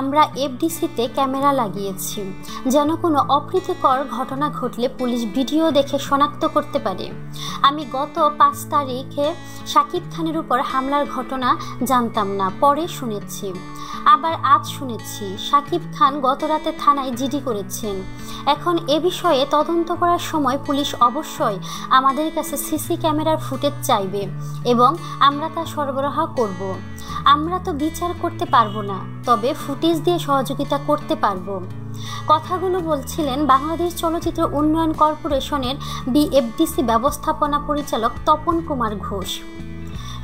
আমরা এফডিসিতে ক্যামেরা লাগিয়েছি। যেন কোনো অপ্রীতিকর ঘটনা ঘটলে পুলিশ ভিডিও দেখে শনাক্ত করতে পারে। আমি গত পাঁচ তারিখে শাকিব খানের উপর হামলার ঘটনা জানতাম না, পরে শুনেছি। আবার আজ শুনেছি, শাকিব খান গত রাতে থানায় জিডি করেছেন। এখন এ বিষয়ে তদন্ত করার সময় পুলিশ অবশ্যই আমাদের কাছে সিসি ক্যামেরার ফুটেজ চাইবে এবং আমরা তা সরবরাহ করব। আমরা তো বিচার করতে পারব না, তবে ফুটেজ দিয়ে সহযোগিতা করতে পারব। কথাগুলো বলছিলেন বাংলাদেশ চলচ্চিত্র উন্নয়ন কর্পোরেশনের বিএফডিসি ব্যবস্থাপনা পরিচালক তপন কুমার ঘোষ।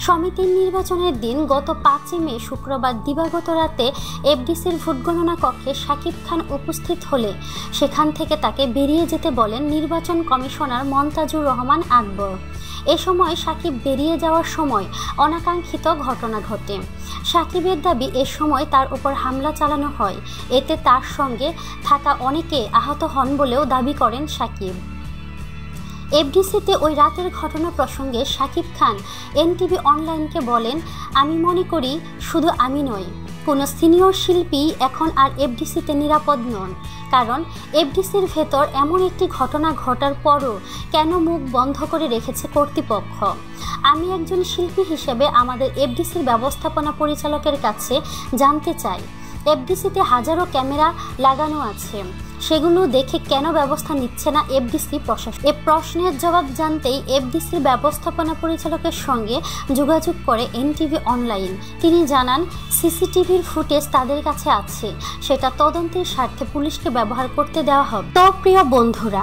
সমিতির নির্বাচনের দিন গত পাঁচই মে শুক্রবার দিবাগত রাতে এফডিসির ভোট গণনা কক্ষে শাকিব খান উপস্থিত হলে সেখান থেকে তাকে বেরিয়ে যেতে বলেন নির্বাচন কমিশনার মন্তাজুর রহমান আকবর। এ সময় সাকিব বেরিয়ে যাওয়ার সময় অনাকাঙ্ক্ষিত ঘটনা ঘটে। সাকিবের দাবি এ সময় তার উপর হামলা চালানো হয়। এতে তার সঙ্গে থাকা অনেকে আহত হন বলেও দাবি করেন সাকিব। এফডিসিতে ওই রাতের ঘটনা প্রসঙ্গে সাকিব খান, এনটিভি অনলাইনকে বলেন, আমি মনে করি শুধু আমি নই। কোনো সিনিয়র শিল্পী এখন আর এফডিসিতে নিরাপদ নন। কারণ এফডিসির ভেতর এমন একটি ঘটনা ঘটার পরও কেন মুখ বন্ধ করে রেখেছে কর্তৃপক্ষ? আমি একজন শিল্পী হিসেবে আমাদের এফডিসির ব্যবস্থাপনা পরিচালকের কাছে জানতে চাই। এফডিসিতে হাজারো ক্যামেরা লাগানো আছে। সেগুলো দেখে কেন ব্যবস্থা নিচ্ছে না এফডিসি প্রশাসন? এ প্রশ্নের জবাব জানতেই এফডিসির ব্যবস্থাপনা পরিচালকের সঙ্গে যোগাযোগ করে এনটিভি অনলাইন। তিনি জানান, সিসিটিভির ফুটেজ তাদের কাছে আছে। সেটা তদন্তের স্বার্থে পুলিশকে ব্যবহার করতে দেওয়া হবে। তো প্রিয় বন্ধুরা